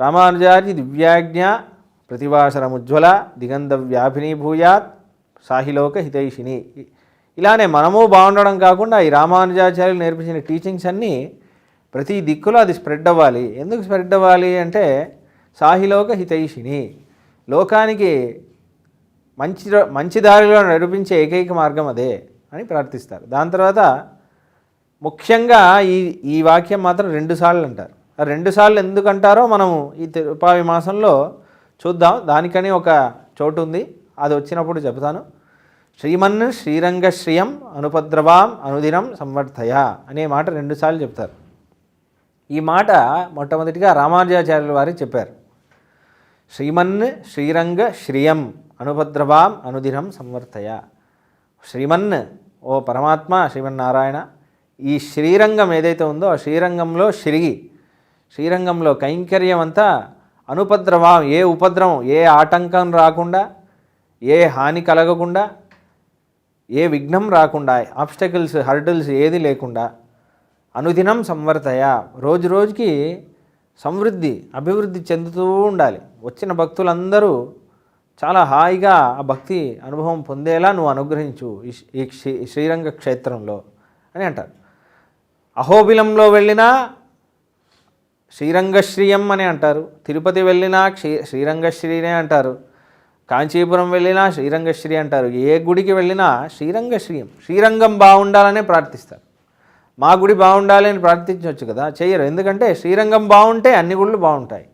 రామానుజాది దివ్యాజ్ఞ ప్రతివాసరముజ్వల దిగంధ వ్యాపిని భూయాత్ సాహిలోక హితైషిని ఇలానే మనము బాగుండడం కాకుండా ఈ రామానుజాచార్యులు నేర్పించిన టీచింగ్స్ అన్నీ ప్రతి దిక్కులో అది స్ప్రెడ్ అవ్వాలి. ఎందుకు స్ప్రెడ్ అవ్వాలి అంటే సాహిలోక హితైషిని లోకానికి మంచి మంచి దారిలో నడిపించే ఏకైక మార్గం అదే అని ప్రార్థిస్తారు. దాని తర్వాత ముఖ్యంగా ఈ ఈ వాక్యం మాత్రం రెండుసార్లు అంటారు. రెండుసార్లు ఎందుకంటారో మనము ఈ తిరుపావి మాసంలో చూద్దాం. దానికని ఒక చోటు ఉంది అది వచ్చినప్పుడు చెబుతాను. శ్రీమన్ శ్రీరంగశ్రియం అనుపద్రవాం అనుదినం సంవర్ధయ అనే మాట రెండుసార్లు చెప్తారు. ఈ మాట మొట్టమొదటిగా రామానుజాచార్యుల వారు చెప్పారు. శ్రీమన్ శ్రీరంగ శ్రియం అనుభద్రవాం అనుదినం సంవర్ధయ. శ్రీమన్ ఓ పరమాత్మ శ్రీమన్నారాయణ ఈ శ్రీరంగం ఏదైతే ఉందో ఆ శ్రీరంగంలో శ్రీ శ్రీరంగంలో కైంకర్యం అంతా అనుపద్రవం ఏ ఉపద్రవం ఏ ఆటంకం రాకుండా ఏ హాని కలగకుండా ఏ విఘ్నం రాకుండా ఆబ్స్టకల్స్ హర్డిల్స్ ఏది లేకుండా అనుదినం సంవర్తయ. రోజు రోజుకి సమృద్ధి అభివృద్ధి చెందుతూ ఉండాలి. వచ్చిన భక్తులందరూ చాలా హాయిగా ఆ భక్తి అనుభవం పొందేలా నువ్వు అనుగ్రహించు ఈ ఈ శ్రీ- శ్రీరంగ క్షేత్రంలో అని అంటారు. అహోబిలంలో వెళ్ళినా శ్రీరంగశ్రీయం అని అంటారు. తిరుపతి వెళ్ళినా క్షీ శ్రీరంగశ్రీనే అంటారు. కాంచీపురం వెళ్ళినా శ్రీరంగశ్రీ అంటారు. ఏ గుడికి వెళ్ళినా శ్రీరంగశ్రీయం. శ్రీరంగం బాగుండాలనే ప్రార్థిస్తారు. మా గుడి బాగుండాలి అని ప్రార్థించవచ్చు కదా చెయ్యరు ఎందుకంటే శ్రీరంగం బాగుంటే అన్ని గుళ్ళు బాగుంటాయి.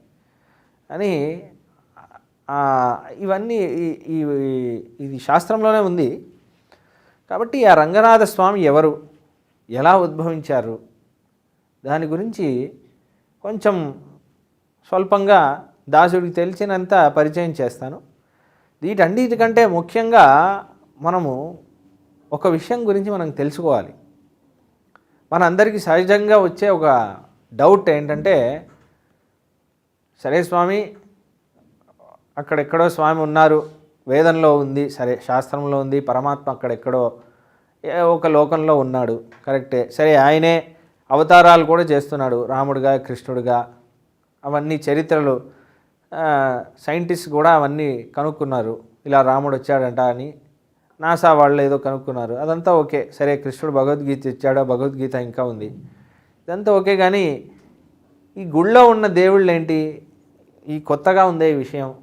అని ఇవన్నీ ఇది శాస్త్రంలోనే ఉంది. కాబట్టి ఆ రంగనాథ స్వామి ఎవరు? ఎలా ఉద్భవించారు? దాని గురించి కొంచెం స్వల్పంగా దాసుడికి తెలిసినంత పరిచయం చేస్తాను. వీటన్నిటికంటే ముఖ్యంగా మనము ఒక విషయం గురించి మనం తెలుసుకోవాలి. మనందరికీ సహజంగా వచ్చే ఒక డౌట్ ఏంటంటే సరే స్వామి అక్కడెక్కడో స్వామి ఉన్నారు వేదంలో ఉంది సరే శాస్త్రంలో ఉంది పరమాత్మ అక్కడెక్కడో ఏ ఒక లోకంలో ఉన్నాడు కరెక్టే సరే ఆయనే అవతారాలు కూడా చేస్తున్నాడు రాముడుగా కృష్ణుడుగా. అవన్నీ చరిత్రలు. సైంటిస్ట్ కూడా అవన్నీ కనుక్కున్నారు. ఇలా రాముడు వచ్చాడంట అని నాసా వాళ్ళు ఏదో కనుక్కున్నారు. అదంతా ఓకే. సరే కృష్ణుడు భగవద్గీత ఇచ్చాడో భగవద్గీత ఇంకా ఉంది. ఇదంతా ఓకే కానీ ఈ గుళ్ళో ఉన్న దేవుళ్ళు ఏంటి? ఈ కొత్తగా ఉందే ఈ విషయం.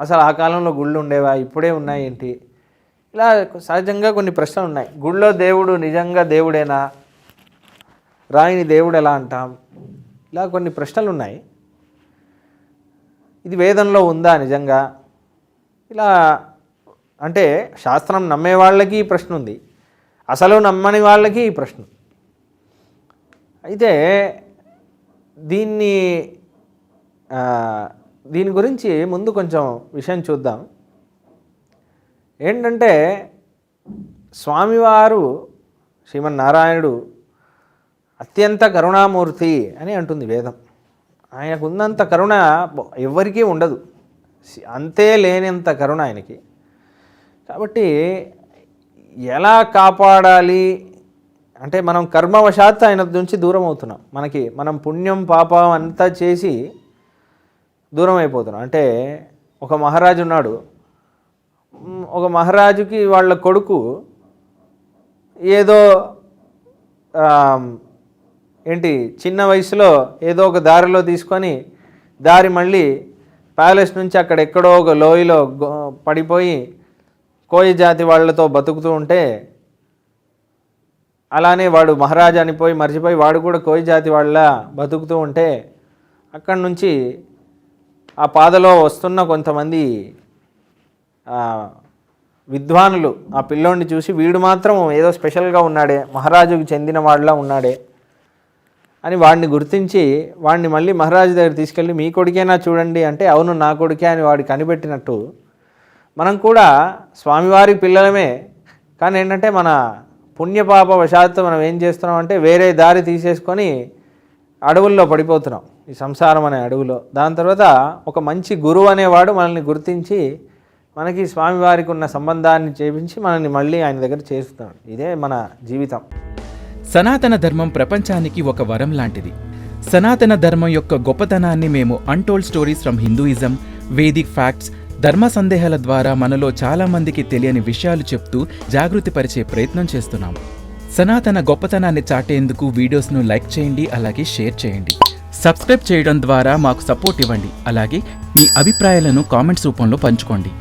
అసలు ఆ కాలంలో గుళ్ళు ఉండేవా? ఇప్పుడే ఉన్నాయి ఏంటి ఇలా సహజంగా కొన్ని ప్రశ్నలు ఉన్నాయి. గుళ్ళో దేవుడు నిజంగా దేవుడేనా? రాయిని దేవుడు ఎలా అంటాం? ఇలా కొన్ని ప్రశ్నలు ఉన్నాయి ఇది వేదంలో ఉందా నిజంగా? ఇలా అంటే శాస్త్రం నమ్మే వాళ్ళకి ఈ ప్రశ్న ఉంది. అసలు నమ్మని వాళ్ళకి ఈ ప్రశ్న అయితే దీన్ని దీని గురించి ముందు కొంచెం విషయం చూద్దాం. ఏంటంటే స్వామివారు శ్రీమన్నారాయణుడు అత్యంత కరుణామూర్తి అని అంటుంది వేదం. ఆయనకు ఉన్నంత కరుణ ఎవరికీ ఉండదు. అంతే లేనంత కరుణ ఆయనకి. కాబట్టి ఎలా కాపాడాలి? అంటే మనం కర్మవశాత్ ఆయన నుంచి దూరం అవుతున్నాం మనకి మనం పుణ్యం పాపం అంతా చేసి దూరం అయిపోతున్నాం అంటే ఒక మహారాజు ఉన్నాడు. ఒక మహారాజుకి వాళ్ళ కొడుకు ఏదో ఏంటి? చిన్న వయసులో ఏదో ఒక దారిలో తీసుకొని దారి మళ్ళీ ప్యాలెస్ నుంచి అక్కడ ఎక్కడో ఒక లోయలో పడిపోయి కోయి జాతి వాళ్ళతో బతుకుతూ ఉంటే అలానే వాడు మహారాజా అని పోయి మర్చిపోయి వాడు కూడా కోయ జాతి వాళ్ళ బతుకుతూ ఉంటే అక్కడి నుంచి ఆ పాదలో వస్తున్న కొంతమంది విద్వానులు ఆ పిల్లోడిని చూసి వీడు మాత్రం ఏదో స్పెషల్గా ఉన్నాడే మహారాజుకు చెందిన వాళ్ళ ఉన్నాడే. అని వాడిని గుర్తించి వాడిని మళ్ళీ మహారాజు దగ్గర తీసుకెళ్ళి మీ కొడుకేనా చూడండి అంటే అవును నా కొడుకే అని వాడు కనిపెట్టినట్టు మనం కూడా స్వామివారి పిల్లలమే. కానీ ఏంటంటే మన పుణ్యపాప వశాత్తు మనం ఏం చేస్తున్నాం అంటే వేరే దారి తీసేసుకొని అడవుల్లో పడిపోతున్నాం. ఈ సంసారం అనే అడవులో. దాని తర్వాత ఒక మంచి గురువు అనేవాడు మనల్ని గుర్తించి మనకి స్వామివారికి ఉన్న సంబంధాన్ని చేపించి మనల్ని మళ్ళీ ఆయన దగ్గర చేస్తున్నాడు ఇదే మన జీవితం. సనాతన ధర్మం ప్రపంచానికి ఒక వరం లాంటిది. సనాతన ధర్మం యొక్క గొప్పతనాన్ని మేము untold stories from Hinduism Vedic facts ధర్మ సందేహాల ద్వారా మనలో చాలామందికి తెలియని విషయాలు చెప్తూ జాగృతిపరిచే ప్రయత్నం చేస్తున్నాము. సనాతన గొప్పతనాన్ని చాటేందుకు వీడియోస్ను లైక్ చేయండి అలాగే షేర్ చేయండి. సబ్స్క్రైబ్ చేయడం ద్వారా మాకు సపోర్ట్ ఇవ్వండి అలాగే మీ అభిప్రాయాలను కామెంట్స్ రూపంలో పంచుకోండి.